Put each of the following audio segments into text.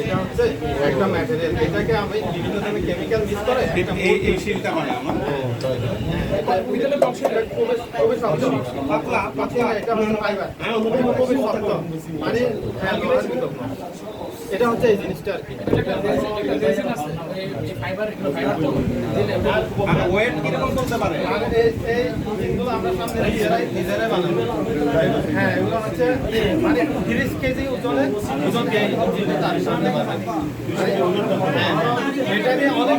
এটা হচ্ছে একটা ম্যাটেরিয়াল এটাকে আমি বিভিন্ন ধরনের কেমিক্যাল মিক্স করে এই এই শিলটা পাতলা পাতলা। এটা ফাইবার মানে হ্যাঁ। এটা হচ্ছে এই জিনিসটা আর কি। আমরা সামনে নিজেরাই নিজেরাই বানাবো। হ্যাঁ এগুলো হচ্ছে মানে তিরিশ কেজি ওজন দিয়ে সামনে হ্যাঁ, এটা দিয়ে অনেক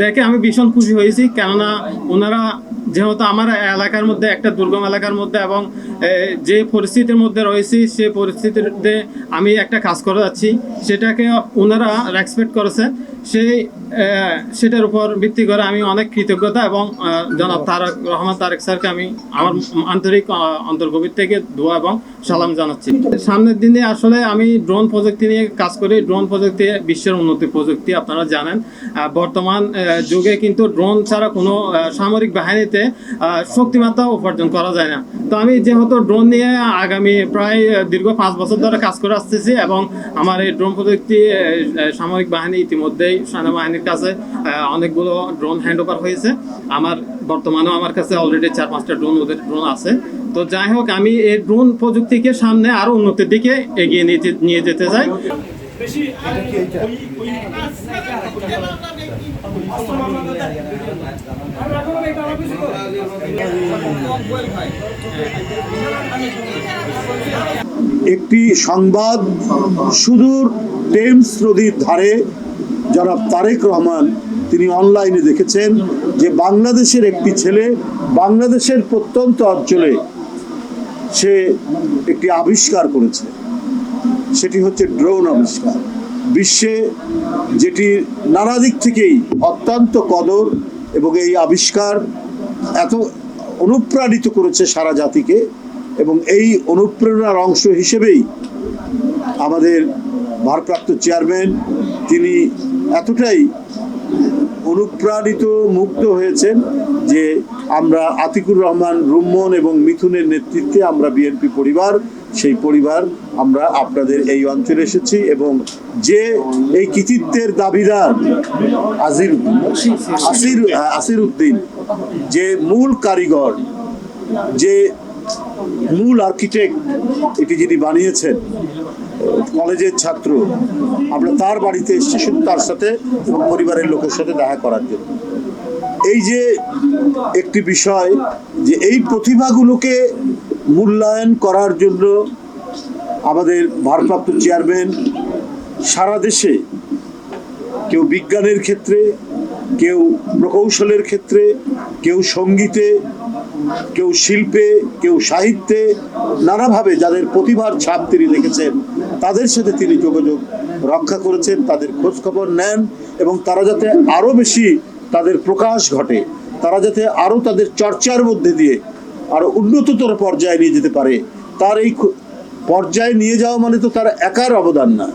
দেখে আমি ভীষণ খুশি হয়েছি, কেননা ওনারা যেহেতু আমার এলাকার মধ্যে, একটা দুর্গম এলাকার মধ্যে এবং যে পরিস্থিতির মধ্যে রয়েছি, সে পরিস্থিতিতে আমি একটা কাজ করে যাচ্ছি। সেটাকে ওনারা রেসপেক্ট করেছে সেই সেটার উপর ভিত্তি করে আমি অনেক কৃতজ্ঞতা এবং জনাব তারক রহমান তারেক স্যারকে আমি আমার আন্তরিক অন্তর্গভীর থেকে দোয়া এবং সালাম জানাচ্ছি। সামনের দিনে আসলে আমি ড্রোন প্রযুক্তি নিয়ে কাজ করি। ড্রোন প্রযুক্তি বিশ্বের উন্নতি প্রযুক্তি আপনারা জানেন। বর্তমান যুগে কিন্তু ড্রোন ছাড়া কোনো সামরিক বাহিনীতে শক্তিমাত্রা উপার্জন করা যায় না। তো আমি যেহেতু ড্রোন নিয়ে আগামী প্রায় দীর্ঘ পাঁচ বছর ধরে কাজ করে আসতেছি এবং আমার এই ড্রোন প্রযুক্তি সামরিক বাহিনী ইতিমধ্যেই সেনাবাহিনীর কাছে অনেকগুলো ড্রোন হ্যান্ড ওভার হয়েছে আমার বর্তমানেও আমার কাছে অলরেডি চার পাঁচটা ড্রোন ওদের ড্রোন আছে তো যাই হোক আমি এই ড্রোন প্রযুক্তিকে সামনে আরও উন্নতির দিকে এগিয়ে নিয়ে যেতে চাই একটি সংবাদ সুদূর টেমস নদীর ধারে, যারা তারেক রহমান তিনি অনলাইনে দেখেছেন, যে বাংলাদেশের একটি ছেলে বাংলাদেশের প্রত্যন্ত অঞ্চলে সে একটি আবিষ্কার করেছে। সেটি হচ্ছে ড্রোন আবিষ্কার। বিশ্বে যেটি নানা দিক থেকেই অত্যন্ত কদর এবং এই আবিষ্কার এত অনুপ্রাণিত করেছে সারা জাতিকে এবং এই অনুপ্রেরণার অংশ হিসেবেই আমাদের ভারপ্রাপ্ত চেয়ারম্যান তিনি এতটাই অনুপ্রাণিত মুক্ত হয়েছেন যে আমরা আতিকুর রহমান, রুম্মন এবং মিথুনের নেতৃত্বে আমরা বিএনপি পরিবার সেই পরিবার আমরা আপনাদের এই অঞ্চলে এসেছি এবং যে এই কৃতিত্বের দাবিদার আজির আসির আসির উদ্দিন যে মূল কারিগর, যে মূল আর্কিটেক্ট এটি যিনি বানিয়েছেন, কলেজের ছাত্র, আমরা তার বাড়িতে এসেছি শুধু তার সাথে এবং পরিবারের লোকের সাথে দেখা করার জন্য। এই যে একটি বিষয় যে এই প্রতিভাগুলোকে মূল্যায়ন করার জন্য আমাদের ভারপ্রাপ্ত চেয়ারম্যান সারা দেশে কেউ বিজ্ঞানের ক্ষেত্রে, কেউ প্রকৌশলের ক্ষেত্রে, কেউ সঙ্গীতে, কেউ শিল্পে, কেউ সাহিত্যে, নানাভাবে যাদের প্রতিভার ছাপ তিনি রেখেছেন, তাদের সাথে তিনি যোগাযোগ রক্ষা করেছেন, তাদের খোঁজখবর নেন এবং তারা যাতে আরও বেশি তাদের প্রকাশ ঘটে, তারা যাতে আরও তাদের চর্চার মধ্যে দিয়ে আরও উন্নততর পর্যায়ে নিয়ে যেতে পারে। তার এই পর্যায়ে নিয়ে যাওয়া মানে তো তার একার অবদান না।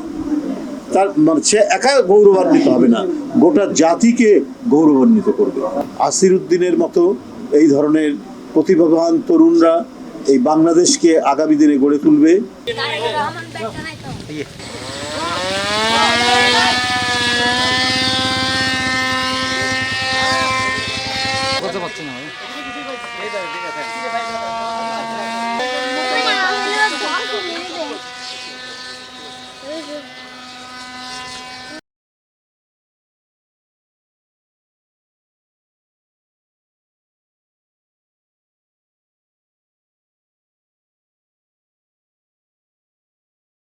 তার মানে সে একা গৌরবান্বিত হবে না। গোটা জাতিকে গৌরবান্বিত করবে। আসির উদ্দিনের মতো এই ধরনের প্রতিভাবান তরুণরা এই বাংলাদেশকে আগামী দিনে গড়ে তুলবে।